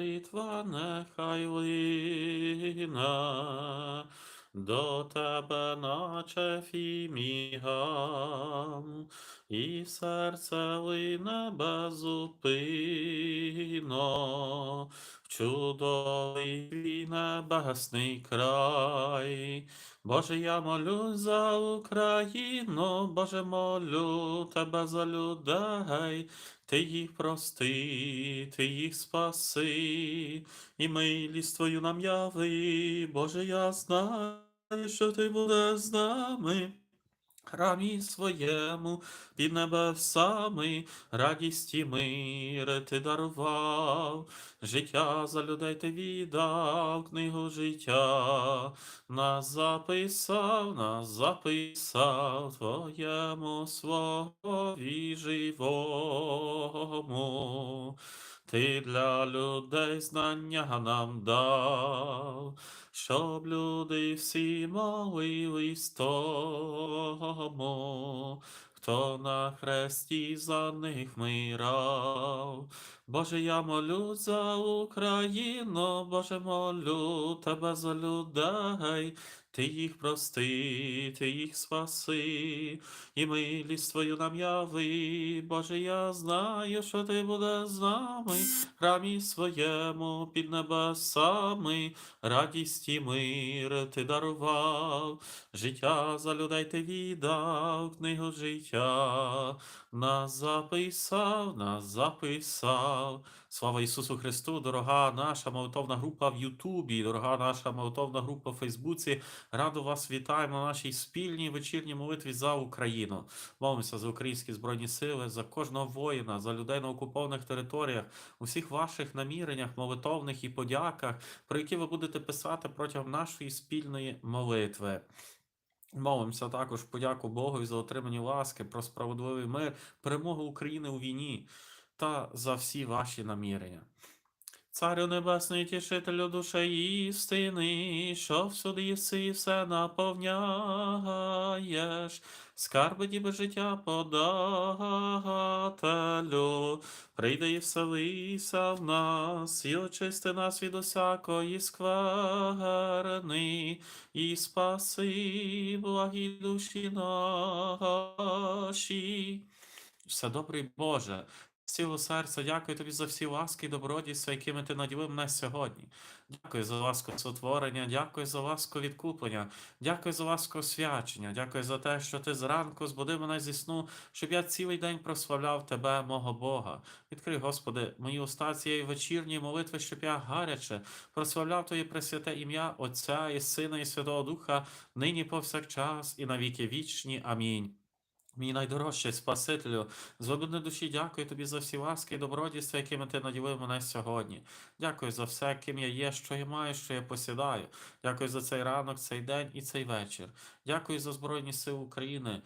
молитва нехай лине. До тебе, наче фімігам, і серце лине безупинно, в чудовий небесний край. Боже, я молю за Україну, Боже, молю тебе за людей, ти їх прости, ти їх спаси, і милість твою нам яви, Боже, я знаю, що ти будеш з нами. Храмі своєму під небесами, радість і мир ти дарував, життя за людей ти віддав, книгу життя, нас записав, нас записав твоєму слові живому. Ти для людей знання нам дав, щоб люди всі молились тому, хто на хресті за них мирав. Боже, я молю за Україну, Боже, молю тебе за людей, ти їх прости, ти їх спаси, і милість твою нам яви, Боже, я знаю, що ти будеш з нами, храмі своєму під небесами, радість і мир ти дарував, життя за людей ти віддав, книгу життя, нас записав, нас записав. Слава Ісусу Христу, дорога наша молитовна група в Ютубі, дорога наша молитовна група в Фейсбуці. Радо вас вітаємо на нашій спільній вечірній молитві за Україну. Молимося за українські збройні сили, за кожного воїна, за людей на окупованих територіях, усіх ваших наміреннях, молитовних і подяках, про які ви будете писати протягом нашої спільної молитви. Молимося також подяку Богу за отримані ласки, про справедливий мир, перемогу України у війні та за всі ваші намірення. Царю Небесний, тішителю душі істини, що всюди єси і все наповняєш, скарби діби життя подателю, прийди і вселися в нас, і очисти нас від усякої скверни, і спаси благі душі наші. Все добрий Боже, цілого серця дякую тобі за всі ласки і добродійства, якими ти наділив мене сьогодні. Дякую за ласку сотворення, дякую за ласку відкуплення, дякую за ласку освячення, дякую за те, що ти зранку збудив мене зі сну, щоб я цілий день прославляв тебе, мого Бога. Відкрий, Господи, мої уста цієї вечірньої молитви, щоб я гаряче прославляв Твоє пресвяте ім'я Отця і Сина, і Святого Духа, нині повсякчас, і навіки вічні. Амінь. Мій найдорожчий Спасителю, з глибини душі дякую тобі за всі ласки і добродійства, якими ти наділив мене сьогодні. Дякую за все, ким я є, що я маю, що я посідаю. Дякую за цей ранок, цей день і цей вечір. Дякую за Збройні Сили України.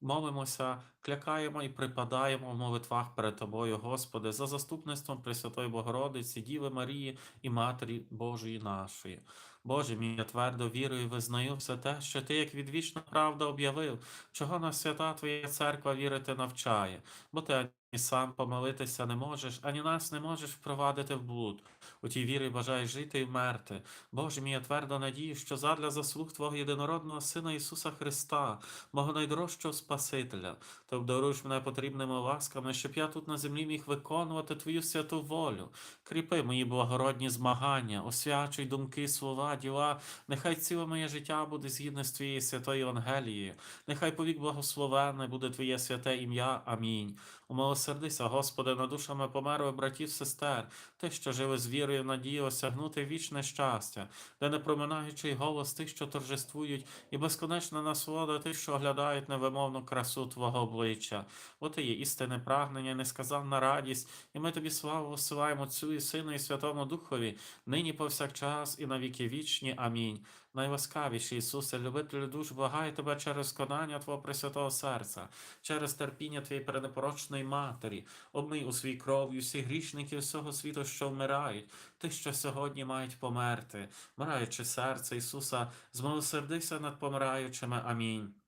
Молимося, клякаємо і припадаємо в молитвах перед Тобою, Господи, за заступництвом Пресвятої Богородиці, Діви Марії і Матері Божої нашої. Боже мій, я твердо вірую і визнаю все те, що Ти, як відвічна правда, об'явив, чого нас свята Твоя церква вірити навчає, бо ти ані сам помилитися не можеш, ані нас не можеш впровадити в блуд. У тій вірі бажаєш жити і вмерти. Боже мій, я твердо надію, що задля заслуг Твого єдинородного Сина Ісуса Христа, мого найдорожчого Спасителя, ти обдаруєш мене потрібними ласками, щоб я тут на землі міг виконувати Твою святу волю. Кріпи мої благородні змагання, освячуй думки, слова, діла. Нехай ціле моє життя буде згідне з Твоєю святою Євангелією. Нехай повік благословенне буде Твоє святе ім'я. Амінь. Умилосердися, Господи, над душами померлих братів, сестер, тих, що жили з вірою, в надії осягнути вічне щастя, де не проминаючий голос тих, що торжествують, і безконечна насолода тих, що оглядають невимовну красу Твого обличчя. Бо Ти є істинне прагнення, несказанна радість, і ми тобі славу посилаємо Отцю і Сину, і Святому Духові, нині повсякчас, і на віки вічні. Амінь. Найласкавіший Ісусе, любителю душ, благаю тебе через конання Твого Пресвятого серця, через терпіння Твоєї перенепорочної Матері, обмий у свій кров'ю всі грішники всього світу, що вмирають, тих, що сьогодні мають померти, вмираючи серце Ісуса, змилосердися над помираючими. Амінь.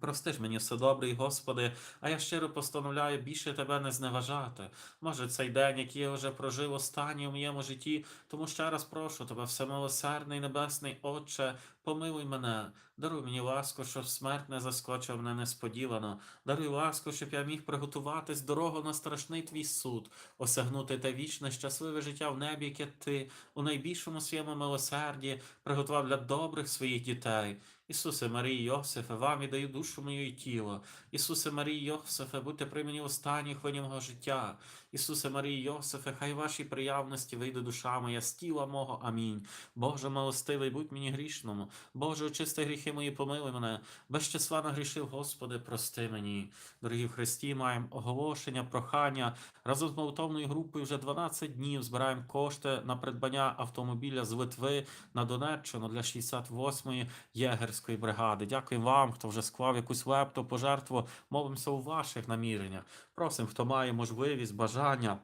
Прости ж мені все добрий, Господи, а я щиро постановляю більше тебе не зневажати. Може, цей день, який я вже прожив останній у моєму житті, тому ще раз прошу тебе, всемилосердний небесний Отче, помилуй мене, даруй мені ласку, щоб смерть не заскочила мене несподівано. Даруй ласку, щоб я міг приготуватись дорогу на страшний твій суд, осягнути те вічне, щасливе життя в небі, яке ти у найбільшому своєму милосерді приготував для добрих своїх дітей. Ісусе Марії Йосифе, вам віддаю душу мою і тіло. Ісусе Марії Йосифе, будьте при мені в останній хвилі мого життя. Ісусе Марії Йосифе, хай вашій приявності вийде душа моя з тіла мого. Амінь. Боже милостивий, будь мені грішному. Боже, очисти гріхи мої, помилуй мене. Без числа нагрішив, Господи, прости мені. Дорогі в Христі, маємо оголошення, прохання. Разом з молитовною групою вже 12 днів збираємо кошти на придбання автомобіля з Литви на Донеччину для 68-ї єгерської бригади. Дякую вам, хто вже склав якусь лепту, пожертву. Молимося у ваших наміреннях. Просимо, хто має можливість, бажання.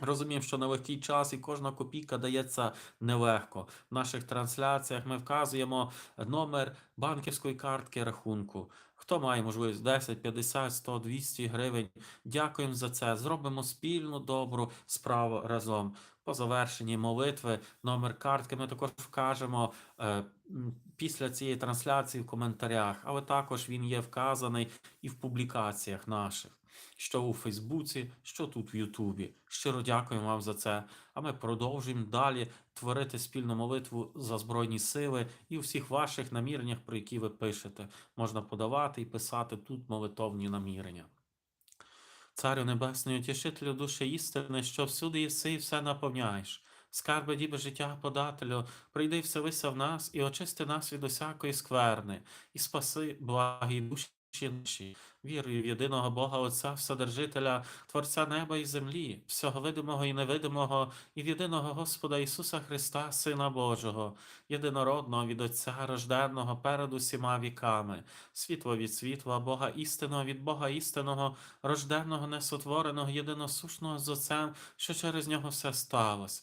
Розуміємо, що нелегкий час і кожна копійка дається нелегко. В наших трансляціях ми вказуємо номер банківської картки рахунку. Хто має можливість 10, 50, 100, 200 гривень. Дякуємо за це. Зробимо спільну добру справу разом. По завершенні молитви номер картки ми також вкажемо е, після цієї трансляції в коментарях, але також він є вказаний і в публікаціях наших, що у Фейсбуці, що тут в Ютубі. Щиро дякуємо вам за це. А ми продовжуємо далі творити спільну молитву за Збройні сили і у всіх ваших наміреннях, про які ви пишете. Можна подавати і писати тут молитовні намірення. Царю Небесний, утішителю душі істини, що всюди єси і все наповняєш. Скарби діби життя подателю, прийди вселися в нас і очисти нас від усякої скверни, і спаси благі душі наші. Вірую в єдиного Бога Отця, Вседержителя, Творця неба і землі, всього видимого і невидимого, і в єдиного Господа Ісуса Христа, Сина Божого, єдинородного від Отця рожденного перед усіма віками, світло від світла, Бога істинного від Бога істинного, рожденного, несотвореного, єдиносушного з Отцем, що через нього все сталося.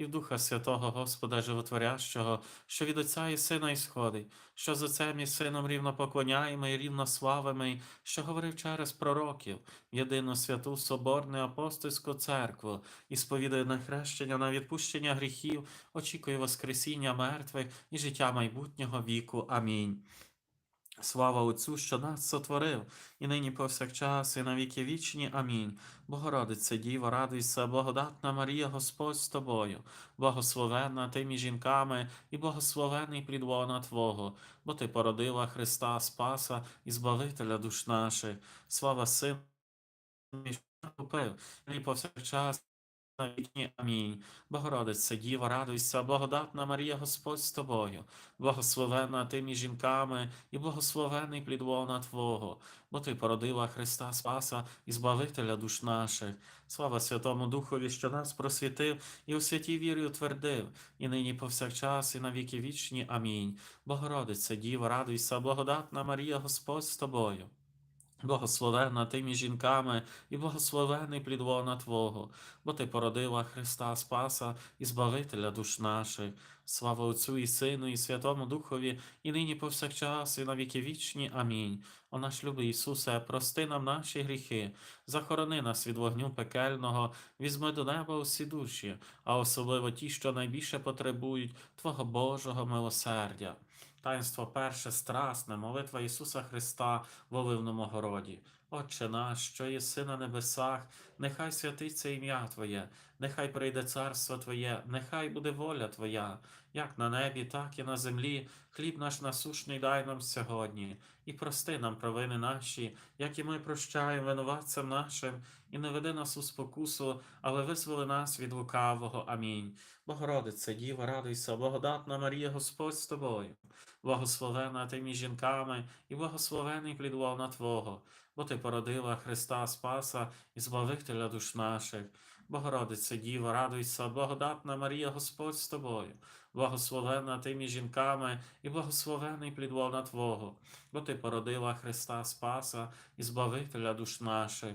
і в Духа Святого Господа Животворящого, що від Отця і Сина ісходить, що з Отцем і Сином рівно поклоняємо і рівно славимо, що говорив через пророків, єдину святу Соборну апостольську церкву, і сповідує на хрещення на відпущення гріхів, очікує Воскресіння мертвих і життя майбутнього віку. Амінь. Слава Отцю, що нас сотворив, і нині повсякчас, і на віки вічні. Амінь. Богородице, Діво, радуйся, благодатна Марія, Господь з тобою, благословенна ти між жінками, і благословений плідлона Твого, бо ти породила Христа Спаса і Збавителя душ наших. Слава Сину, і повсякчас. На. Амінь. Богородице, Діво, радуйся, благодатна Марія, Господь з тобою, благословенна ти між жінками, і благословений плід лона Твого, бо ти породила Христа Спаса і Збавителя душ наших. Слава Святому Духові, що нас просвітив і у святій вірі утвердив, і нині повсякчас, і на віки вічні. Амінь. Богородице, Діво, радуйся, благодатна Марія, Господь з тобою. Благословенна ти між жінками, і благословений плід лона Твого, бо ти породила Христа Спаса і Збавителя душ наших. Слава Отцю і Сину, і Святому Духові, і нині повсякчас, і на віки вічні. Амінь. О наш любий Ісусе, прости нам наші гріхи, захорони нас від вогню пекельного, візьми до неба усі душі, а особливо ті, що найбільше потребують Твого Божого милосердя. Таїнство перше страсне, молитва Ісуса Христа в Оливному городі. Отче наш, що єси на небесах, нехай святиться ім'я Твоє, нехай прийде царство Твоє, нехай буде воля Твоя, як на небі, так і на землі. Хліб наш насушний дай нам сьогодні, і прости нам провини наші, як і ми прощаємо винуватцям нашим, і не веди нас у спокусу, але визволи нас від лукавого. Амінь. Богородице, Діва, радуйся, благодатна Марія, Господь з тобою. Благословена ти між жінками, і благословений плід лона Твого, бо Ти породила Христа Спаса і Збавителя душ наших. Богородице Діво, радуйся, благодатна Марія, Господь з тобою, благословена ти між жінками, і благословений плід лона Твого, бо Ти породила Христа Спаса і Збавителя душ наших.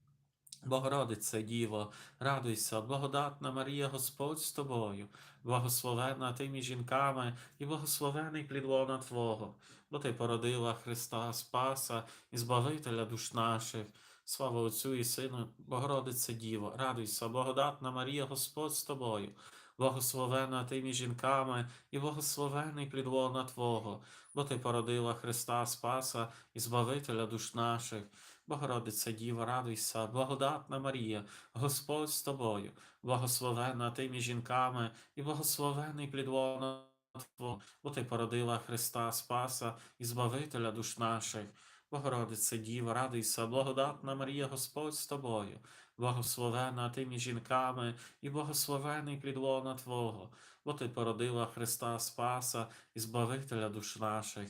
Богородице Діво, радуйся, благодатна Марія, Господь з тобою, благословена ти між жінками, і благословений плід лона Твого, бо Ти породила Христа Спаса і Збавителя душ наших. Слава Отцю і Сину, Богородице Діво, радуйся, благодатна Марія, Господь з тобою, благословена ти між жінками, і благословений плід лона Твого, бо Ти породила Христа Спаса і Збавителя душ наших. Богородице Діва, радуйся, благодатна Марія, Господь з тобою, благословена ти між жінками, і благословений плід лона Твого, бо Ти породила Христа Спаса і Збавителя душ наших. Богородице Діва, радуйся, благодатна Марія, Господь з тобою, благословена ти між жінками, і благословений плід Твого, бо Ти породила Христа Спаса і Збавителя душ наших.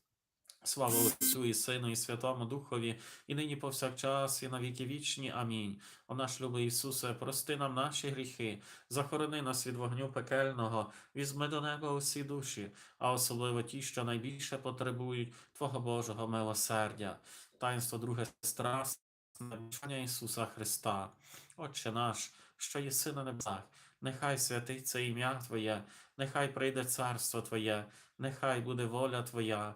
Слава Отцю і Сину, і Святому Духові, і нині повсякчас, і на віки вічні. Амінь. О наш любий Ісусе, прости нам наші гріхи, захорони нас від вогню пекельного, візьми до неба усі душі, а особливо ті, що найбільше потребують Твого Божого милосердя. Таїнство друге страстне, навчання Ісуса Христа. Отче наш, що єси на небесах, нехай святиться ім'я Твоє, нехай прийде царство Твоє, нехай буде воля Твоя,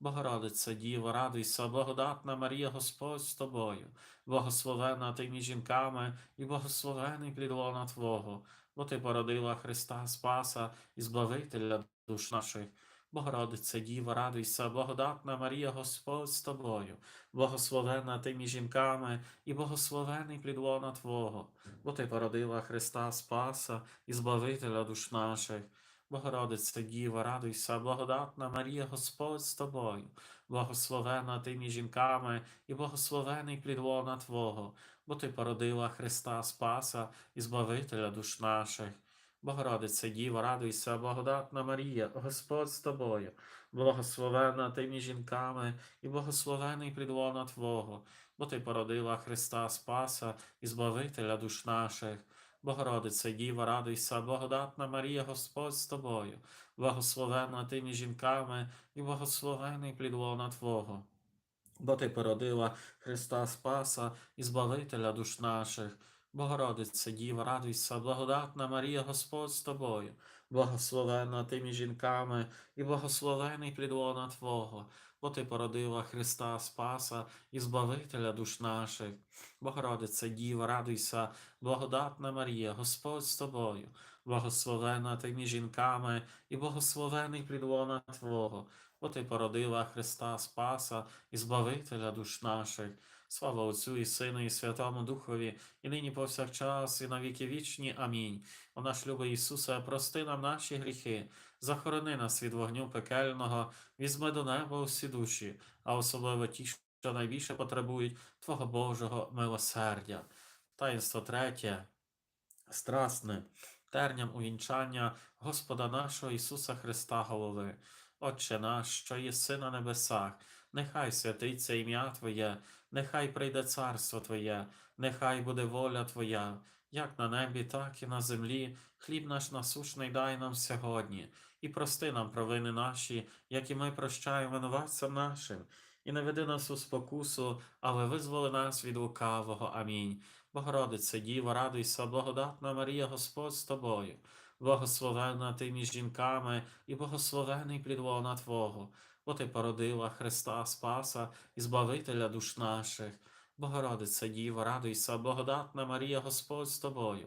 Богородице, Діво, радуйся, благодатна Марія, Господь з тобою, благословена ти між жінками, і благословений плід лона Твого, бо Ти породила Христа Спаса і Збавителя душ наших. Богородице, Діво, радуйся, благодатна Марія, Господь з тобою, благословена ти між жінками, і благословений плід лона Твого, бо Ти породила Христа Спаса і Збавителя душ наших. Богородице, Діво, радуйся, благодатна Марія, Господь з тобою, благословена ти між жінками, і благословений плідлона Твого, бо Ти породила Христа Спаса і Збавителя душ наших. Богородице, Діво, радуйся, благодатна Марія, Господь з тобою, благословена ти між жінками, і благословений плідлона Твого, бо Ти породила Христа Спаса і Збавителя душ наших. Богородице, Діва, радуйся, благодатна Марія, Господь з тобою, благословена ти між жінками, і благословений плід лона Твого. Бо Ти породила Христа Спаса і Збавителя душ наших. Богородице, Діва, радуйся, благодатна Марія, Господь з тобою, благословена ти між жінками, і благословений плід лона Твого, бо Ти породила Христа Спаса і Збавителя душ наших. Богородице, Діва, радуйся, благодатна Марія, Господь з тобою, благословена ти між жінками, і благословений прідлона Твого, бо ти породила Христа Спаса і Збавителя душ наших. Слава Отцю і Сину, і Святому Духові, і нині повсякчас, і на віки вічні. Амінь. О наш любий Ісусе, прости нам наші гріхи, захорони нас від вогню пекельного, візьми до неба усі душі, а особливо ті, що найбільше потребують Твого Божого милосердя. Таїнство третє, страсне, терням увінчання Господа нашого Ісуса Христа голови. Отче наш, що єси на небесах, нехай святиться ім'я Твоє, нехай прийде царство Твоє, нехай буде воля Твоя, як на небі, так і на землі. Хліб наш насушний дай нам сьогодні, і прости нам провини наші, як і ми прощаємо винуватцям нашим. І не веди нас у спокусу, але визволи нас від лукавого. Амінь. Богородице, Діво, радуйся, благодатна Марія, Господь з тобою, благословенна ти між жінками, і благословений плід лона Твого, бо ти породила Христа Спаса і Збавителя душ наших. Богородице, Діво, радуйся, благодатна Марія, Господь з тобою,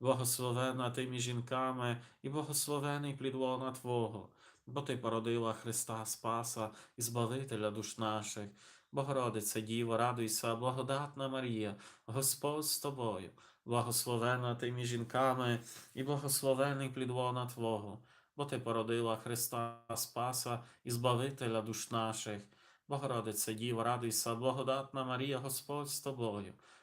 благословенна ти між жінками, і благословений плід лона Твого, бо ти породила Христа Спаса і Збавителя душ наших. Богородице, Діво, радуйся, благодатна Марія, Господь з тобою, благословена ти між жінками, і благословений плід лона Твого, бо ти породила Христа Спаса і Збавителя душ наших. Богородице, Діво, радуйся, благодатна Марія, Господь з тобою,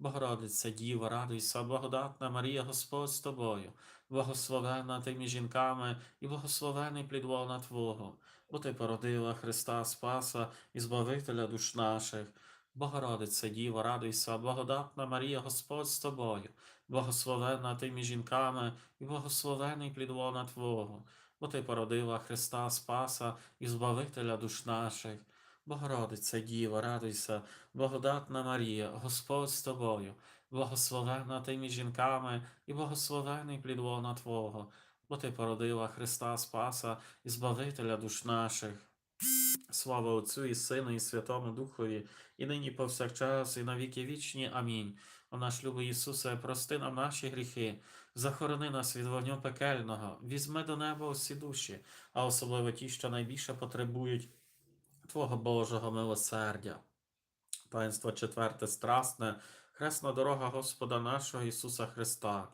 Богородице, Діво, радуйся, благодатна Марія, Господь з тобою, благословена ти між жінками, і благословений плід лона Твого, бо ти породила Христа Спаса і Збавителя душ наших. Богородице, Діво, радуйся, благодатна Марія, Господь з тобою, благословенна ти між жінками, і благословений плід лона Твого, бо ти породила Христа Спаса і Збавителя душ наших. Богородице, Діво, радуйся, благодатна Марія, Господь з тобою, благословенна ти між жінками, і благословений плід лона Твого, бо ти породила Христа Спаса і Збавителя душ наших. Слава Отцю і Сину, і Святому Духові, і нині повсякчас, і на віки вічні. Амінь. О наш любий Ісусе, прости нам наші гріхи, захорони нас від вогню пекельного, візьми до неба усі душі, а особливо ті, що найбільше потребують Твого Божого милосердя. Таїнство четверте страсне, хресна дорога Господа нашого Ісуса Христа.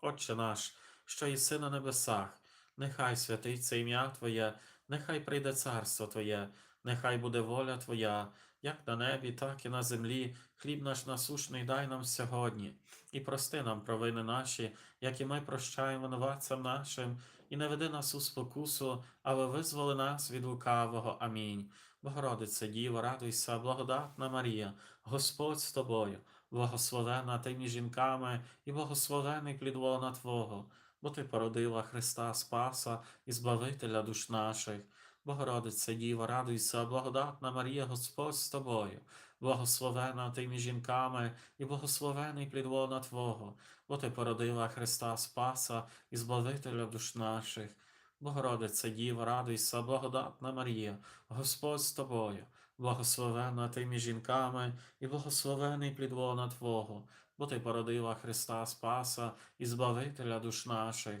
Отче наш, що єси на небесах, нехай святиться ім'я Твоє, нехай прийде царство Твоє, нехай буде воля Твоя, як на небі, так і на землі. Хліб наш насушний дай нам сьогодні, і прости нам провини наші, як і ми прощаємо винуватцям нашим, і не веди нас у спокусу, але визволи нас від лукавого. Амінь. Богородице, Діво, радуйся, благодатна Марія, Господь з тобою, благословена ти між жінками, і благословений плід лона Твого, бо ти породила Христа Спаса і Збавителя душ наших. Богородице, Діво, радуйся, благодатна Марія, Господь з тобою, благословена ти між жінками, і благословений плід лона Твого, бо ти породила Христа Спаса і Збавителя душ наших. Богородице, Діво, радуйся, благодатна Марія, Господь з тобою, благословена ти між жінками, і благословений плід лона Твого, бо ти породила Христа Спаса і Збавителя душ наших.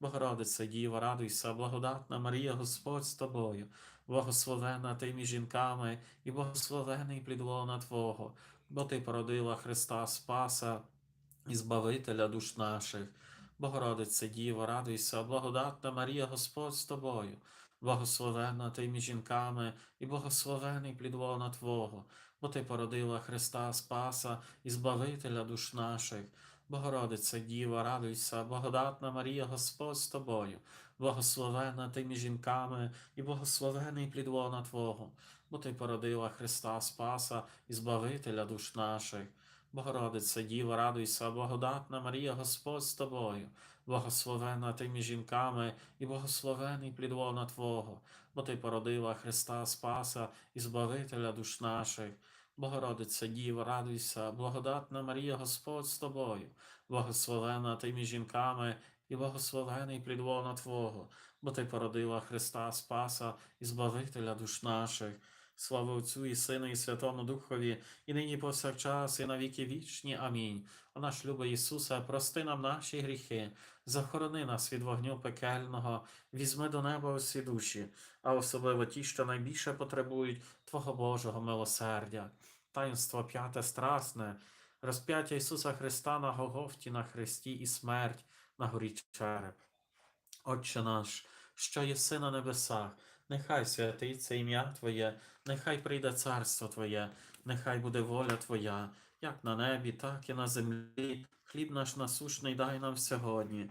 Богородице Діво, радуйся, благодатна Марія, Господь з тобою, благословена ти між жінками, і благословений плідлона Твого, бо ти породила Христа Спаса і Збавителя душ наших. Богородице Діво, радуйся, благодатна Марія, Господь з тобою, благословенна ти між жінками, і благословений плідлона Твого, бо ти породила Христа Спаса і Збавителя душ наших. Богородице Діво, радуйся, благодатна Марія, Господь з тобою, благословенна ти між жінками, і благословений плід лона Твого, бо ти породила Христа Спаса і Збавителя душ наших. Богородице, Діво, радуйся, благодатна Марія, Господь з тобою, благословена ти між жінками, і благословений плід лона Твого, бо ти породила Христа Спаса і Збавителя душ наших. Богородице, Діво, радуйся, благодатна Марія, Господь з тобою, благословена ти між жінками, і благословений плід лона Твого, бо ти породила Христа Спаса і Збавителя душ наших. Слава Отцю і Сину, і Святому Духові, і нині повсякчас, і на віки вічні. Амінь. О наш любий Ісусе, прости нам наші гріхи, захорони нас від вогню пекельного, візьми до неба усі душі, а особливо ті, що найбільше потребують Твого Божого милосердя. Таїнство п'яте страсне, розп'яття Ісуса Христа на Гоговті, на Христі і смерть на горі череп. Отче наш, що єси на небесах, нехай святиться ім'я Твоє, нехай прийде царство Твоє, нехай буде воля Твоя, як на небі, так і на землі. Хліб наш насушний дай нам сьогодні,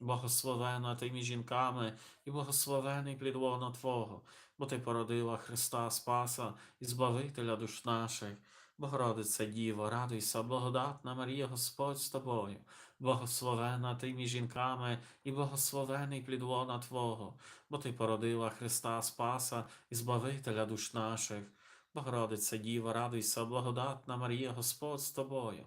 благословена ти між жінками, і благословений плід лона Твого, бо ти породила Христа Спаса і Збавителя душ наших. Богородице, Діво, радуйся, благодатна Марія, Господь з тобою, благословена ти між жінками, і благословений плід лона Твого, бо ти породила Христа Спаса і Збавителя душ наших. Богородице, Діво, радуйся, благодатна Марія, Господь з тобою,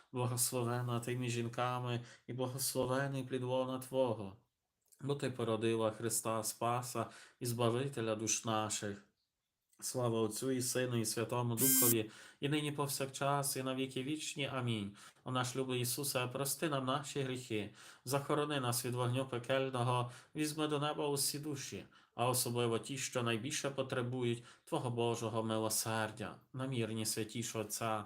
благословена ти між жінками, і благословений плід лона Твого, бо ти породила Христа Спаса і Збавителя душ наших. Слава Отцю і Сину, і Святому Духові, і нині повсякчас, і на віки вічні. Амінь. О наш любий Ісусе, прости нам наші гріхи, захорони нас від вогню пекельного, візьми до неба усі душі, а особливо ті, що найбільше потребують Твого Божого милосердя, намірні святішого Отця,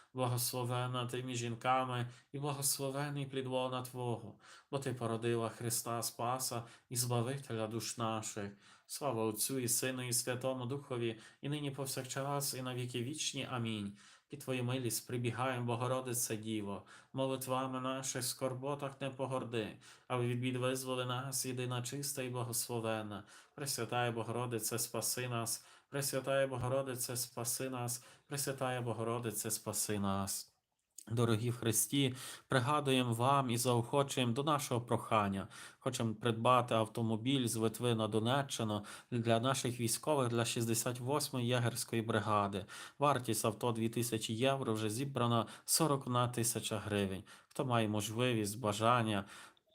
благословена ти між жінками, і благословений плід лона Твого, бо Ти породила Христа Спаса і Збавителя душ наших. Слава Отцю і Сину, і Святому Духові, і нині повсякчас, і на віки вічні. Амінь. Під Твою милість прибігаємо, Богородице Діво, молитвами наших скорботах не погорди, а від бід визволи нас, єдина чиста і благословена. Пресвятая Богородице, спаси нас, Пресвятая Богородице, спаси нас, Пресвятая Богородице, спаси нас. Дорогі в Христі, пригадуємо вам і заохочуємо до нашого прохання. Хочемо придбати автомобіль з Литви на Донеччину для наших військових для 68-ї єгерської бригади. Вартість авто 2000 євро вже зібрана 41 тисяча гривень. Хто має можливість, бажання,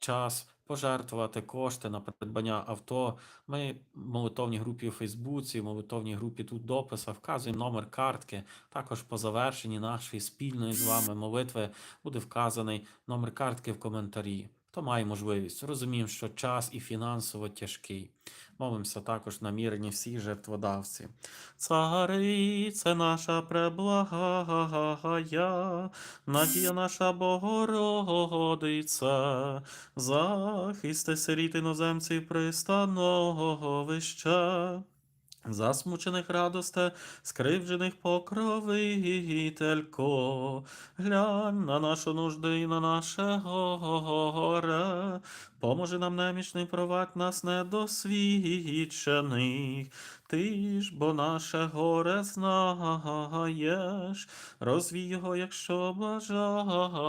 час пожертвувати кошти на придбання авто. Ми молитовній групі у Фейсбуці, молитовній групі тут дописа вказуємо номер картки. Також по завершенні нашої спільної з вами молитви буде вказаний номер картки в коментарі. Хто має можливість, розуміємо, що час і фінансово тяжкий. Молимося також намірені всі жертводавці. Царице наша преблагая, надія наша Богородиця, захисти сиріт іноземців пристановища. Засмучених радосте, скривджених покровителько, глянь на нашу нужду і на наше горе, поможи нам немічний провадь нас недосвідчених, ти ж, бо наше горе знаєш, розвій його, якщо бажаєш,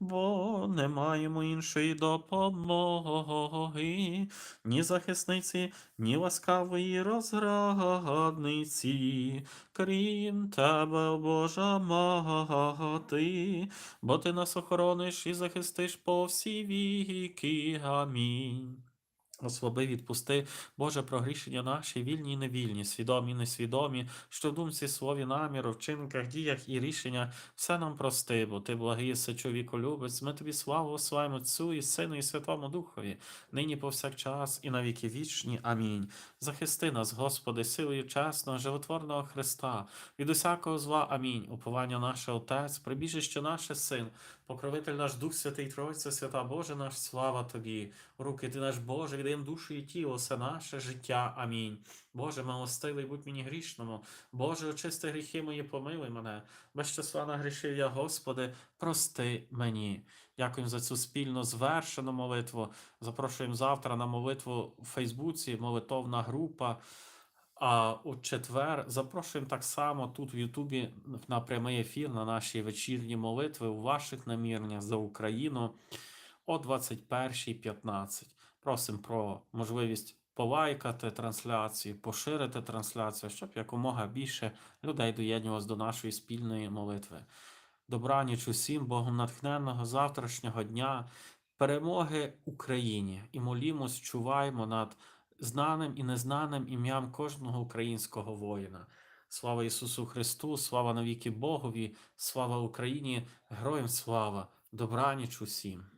бо не маємо іншої допомоги, ні захисниці, ні ласкавої розрадниці, крім тебе, Божа мати, бо ти нас охорониш і захистиш по всій всі віки. Відпусти, Боже, прогрішення наші, вільні і невільні, свідомі і несвідомі, що в думці, слові, наміру, вчинках, діях і рішення все нам прости, бо ти благий, все чоловіколюбець, ми тобі славу своєму Отцю і Сину, і Святому Духові, нині повсякчас і на віки вічні. Амінь. Захисти нас, Господи, силою чесного, животворного Христа, від усякого зла. Амінь. Уповання наше Отець, прибіжище наше Син, покровитель наш Дух Святий Тройця, свята Боже наш, слава Тобі. Руки ти наш Боже, віддаємо душу і тіло, все наше життя. Амінь. Боже, милостивий, будь мені грішному. Боже, очисти гріхи мої, помилуй мене. Без числа нагрішив я, Господи, прости мені. Дякуємо за цю спільно звершену молитву. Запрошуємо завтра на молитву у Фейсбуці, молитовна група. А у четвер запрошуємо так само тут в Ютубі на прямий ефір на наші вечірні молитви у ваших наміреннях за Україну о 21.15. Просимо про можливість полайкати трансляцію, поширити трансляцію, щоб якомога більше людей доєднувалось до нашої спільної молитви. Добраніч усім, Богом натхненного завтрашнього дня, перемоги Україні і молімось, чуваємо над знаним і незнаним ім'ям кожного українського воїна. Слава Ісусу Христу, слава навіки Богові, слава Україні, героям слава, добраніч усім.